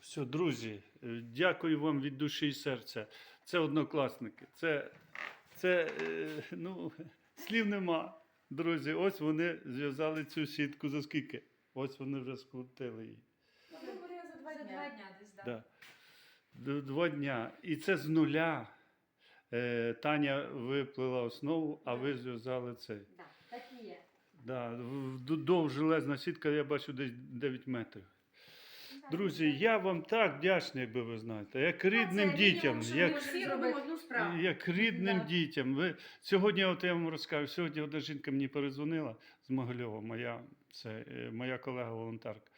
Все, друзі, е, дякую вам від душі і серця. Це однокласники. Це, це е, ну, слів нема. Друзі, ось вони зв'язали цю сітку за скільки? Ось вони вже скрутили її. Ну, за два дня. дня десь, так. Да. Два дня. І це з нуля. Е, Таня виплила основу, а ви зв'язали це. Да, так і є. Да. в- д- Довж железна сітка, я бачу десь 9 метрів. Друзі, я вам так вдячний, якби ви знаєте, як рідним дітям, як, як рідним Да. дітям. Ви сьогодні, от я вам розкажу, сьогодні одна жінка мені перезвонила з Могильова, моя, це е, моя колега волонтерка.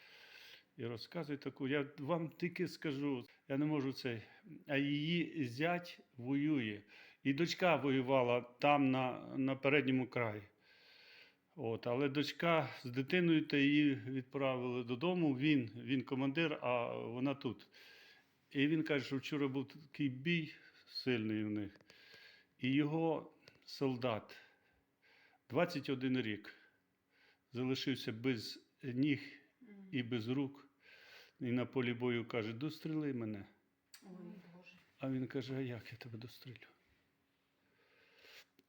І розказує таку, я вам тільки скажу, я не можу цей, а її зять воює. І дочка воювала там на, на передньому краї. От, але дочка з дитиною та її відправили додому. Він, він командир, а вона тут. І він каже, що вчора був такий бій сильний у них. І його солдат 21 рік залишився без ніг і без рук. І на полі бою каже: достріли мене. Ой, Боже. А він каже: а як я тебе дострілю?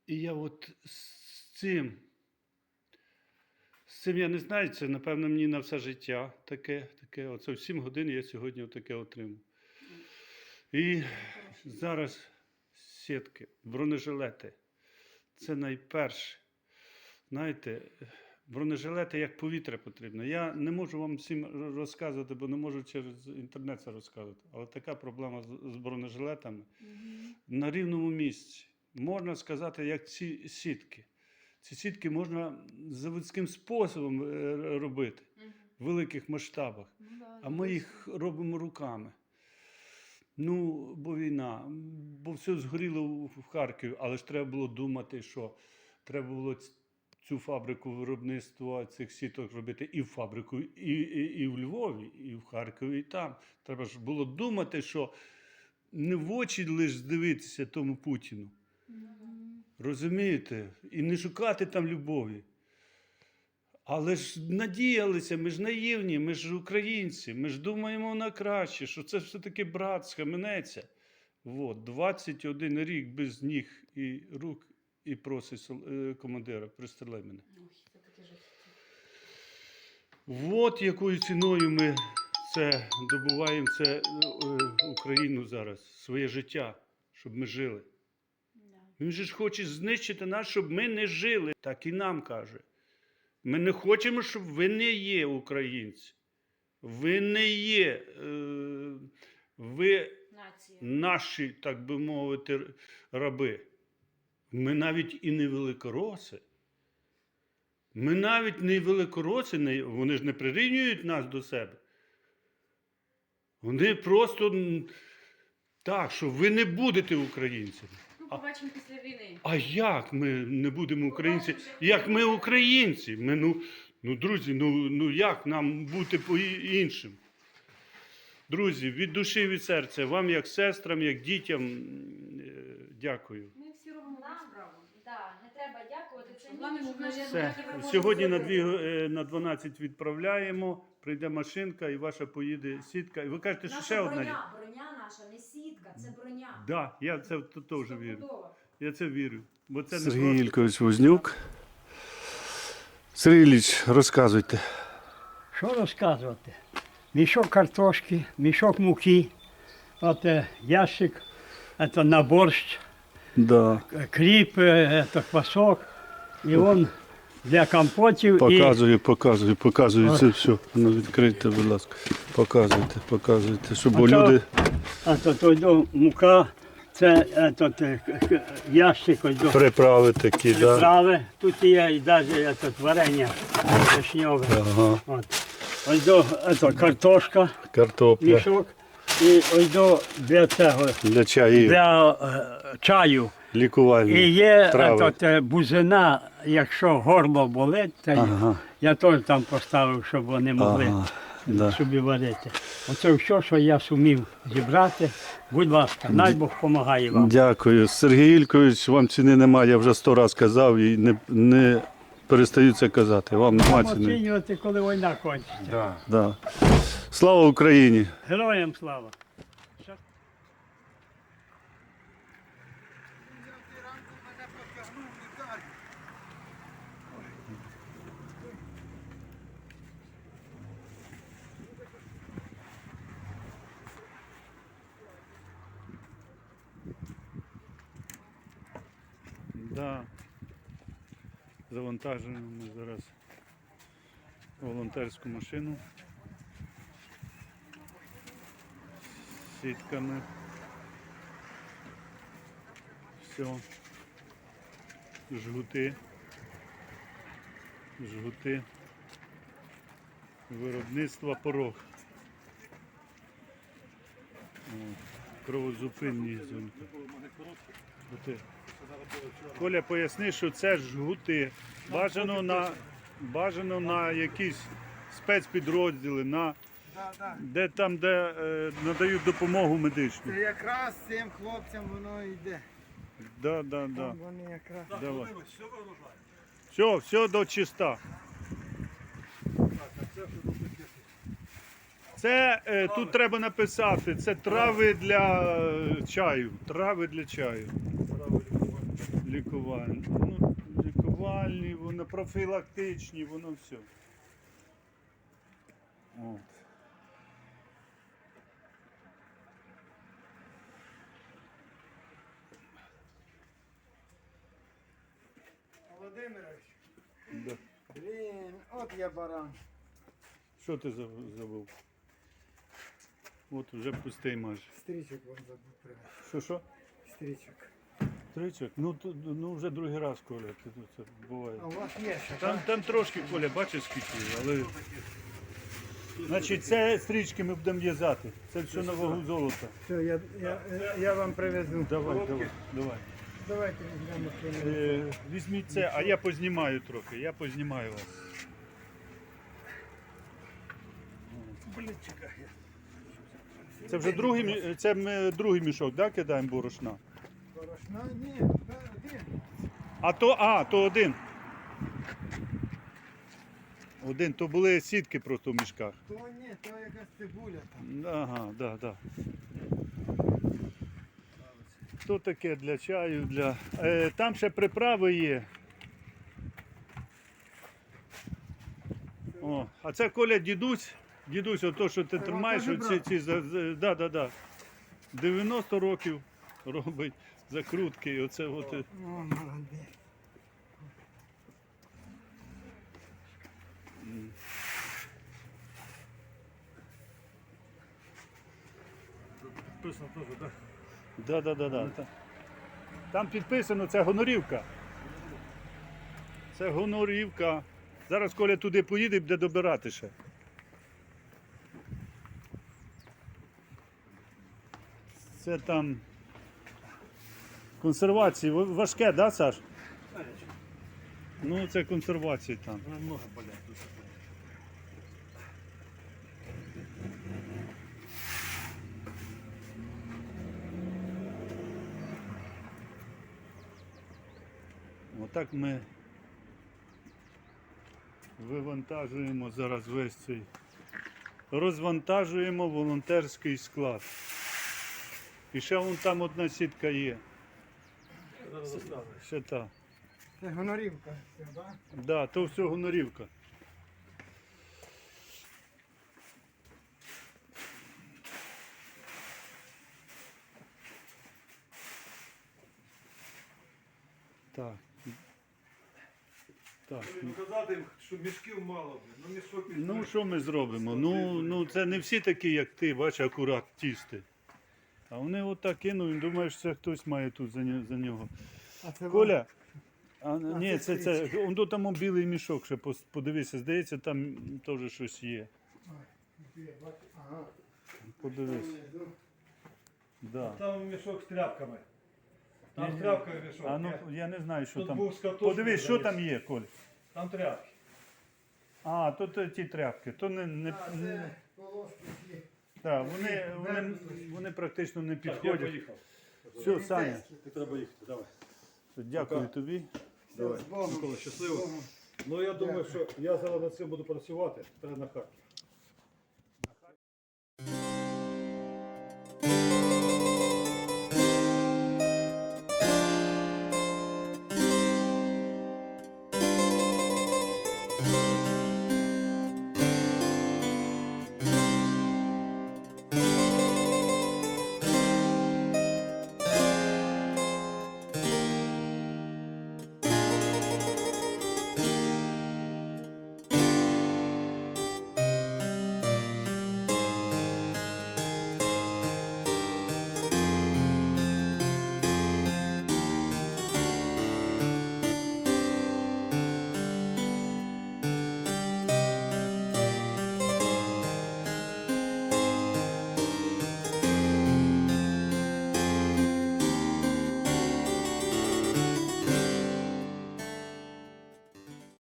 І я от з цим, цим я не знаю, це, напевно, мені на все життя таке, таке. Оце в 7 годин я сьогодні таке отримав. І зараз сітки, бронежилети. Це найперше. Знаєте, бронежилети як повітря потрібно. Я не можу вам всім розказувати, бо не можу через інтернет це розказувати. Але така проблема з- з бронежилетами на рівному місці. Можна сказати, як ці сітки. Ці сітки можна заводським способом е, робити в великих масштабах. Ну, А ми їх робимо руками. Ну, бо війна, бо все згоріло в Харкові, але ж треба було думати, що треба було цю фабрику виробництва цих сіток робити і в фабрику, і, і, і в Львові, і в Харкові, і там. Треба ж було думати, що не в очі лише дивитися тому Путіну. Розумієте? І не шукати там любові. Але ж надіялися, ми ж наївні, ми ж українці, ми ж думаємо на краще, що це все-таки брат схаменеться. От, 21 рік без ніг і рук, і просить е, командира, пристрели мене. От якою ціною ми це добуваємо це е, Україну зараз, своє життя, щоб ми жили. Він же ж хоче знищити нас, щоб ми не жили. Так і нам каже. Ми не хочемо, щоб ви не є українці. Ви не є. Е, ви Нація. наші, так би мовити, раби. Ми навіть і не великороси. Ми навіть не великороси, не- вони ж не прирівнюють нас до себе. Вони просто так, що ви не будете українцями. Ну, побачимо після війни. А як ми не будемо українці? Як ми українці? Ми, ну, ну, друзі, ну, ну як нам бути по-іншим? Друзі, від душі, від серця, вам як сестрам, як дітям, е, дякую. Ми всі робимо Нам? справу. Да, не треба дякувати. Це Все. Сьогодні на, дві, е, на 12 відправляємо, прийде машинка і ваша поїде сітка. І ви кажете, що ще Наша одна є? броня, броня наша, не сітка, це броня. Да, я це теж вірю. Стопудово. Я це вірю. Бо це не Сергій просто. Ількович Вознюк. Сергій Ілліч, розказуйте. Що розказувати? Мішок картошки, мішок муки, от е, ящик, це на борщ, Да. е, кріп, е, квасок, і он для компотів і Показую, показую, показую це все. Ну, відкрийте, будь ласка. Показуйте, показуйте, щоб Ото- люди. а то, то йду мука, це е, то, ящик, ось до Приправи такі, да? тут є і навіть це, варення вишньове. Ага. От. Ось до е, то, картошка, Картопля мішок, і ось до для цього, для чаю, для е, чаю. І є трави. тут, е, бузина, якщо горло болить, то Ага. я теж там поставив, щоб вони могли Ага. Да. собі варити. Оце все, що я сумів зібрати. Будь ласка, най Бог допомагає вам. Дякую. Сергій Ількович, вам ціни немає, я вже сто разів казав і не, не перестають це казати. Вам нема ціни. оцінювати, коли війна кончиться. Да. Да. Слава Україні! Героям слава! Да. Завантажуємо ми зараз волонтерську машину з сітками. Все. Жгути. Жгути. Виробництво порог. Кровозупинні зонки. Коля, поясни, що це жгути. Бажано на, бажано на якісь спецпідрозділи, на, Да, да. де там, де е, надають допомогу медичну. Це якраз цим хлопцям воно йде. Да, да, да. Там вони якраз. Давай. Все, все до чиста. Це е, тут треба написати, це трави для е, чаю. Трави для чаю. Лікувальні. Ну, лікувальні, воно профілактичні, воно все. От. Володимирович, Да. блін, от я баран. Що ти заб- забув? От вже пустий майже. Стрічок вам забув привезти. Що що? Стрічок. Тричок? Ну, то- ну вже другий раз, Коля, ти тут це буває. А у вас є ще, Там, так? там трошки, Коля, бачиш скільки, є, але. Значить, це стрічки ми будемо в'язати. Це все на вагу золота. Все, я, я, я вам привезу. Давай, давай, давай. Давайте візьмемо це. Е, візьміть це, а я познімаю трохи. Я познімаю вас. Це вже другий, мі- це ми другий мішок, да, кидаємо борошна? Борошна? Ні, один. А то, а, то один. Один, то були сітки просто в мішках. То ні, то якась цибуля там. Ага, да, да. То таке для чаю, для. Е, там ще приправи є. О, а це Коля дідусь. Дідусь, ото, що ти тримаєш, оці, ці, за- за- да, да, да. 90 років робить закрутки. І оце от. О, молодець. Да, да, да, да. Та- Там підписано, це гонорівка. Це гонорівка. Зараз Коля туди поїде і буде добирати ще. Це там консервації. Ва- Важке, да, Саш? Ну, це консервації там. Отак ми вивантажуємо зараз весь цей. Розвантажуємо волонтерський склад. І ще вон там одна сітка є. Ще та. Це гонорівка. Це, да? Да, то все гонорівка. Так. Так. Казати, що мішків мало, ну мішок Ну, що ми зробимо? Ну, ну це не всі такі, як ти, бач, акурат тісти. А вони отак кинули, думаєш, це хтось має тут за, нє- за нього. А це Коля, а, ні, це це, це, он тут там білий мішок, ще подивися, здається, там теж щось є. Ага. Подивись. Да. Там мішок з тряпками. Там з тряпками мішок. А ну Я- не знаю, що Тут там. був Подивись, що там є, Коль. Там тряпки. А, то, то ті тряпки. То не, не, А, це ці. та, вони, вони, вони практично не Так, я підходять. поїхав. Все, Саня, Ти треба їхати, давай. дякую тобі. Давай. Микола, щасливо. Ну я думаю, що я зараз над цим буду працювати, треба на Харків.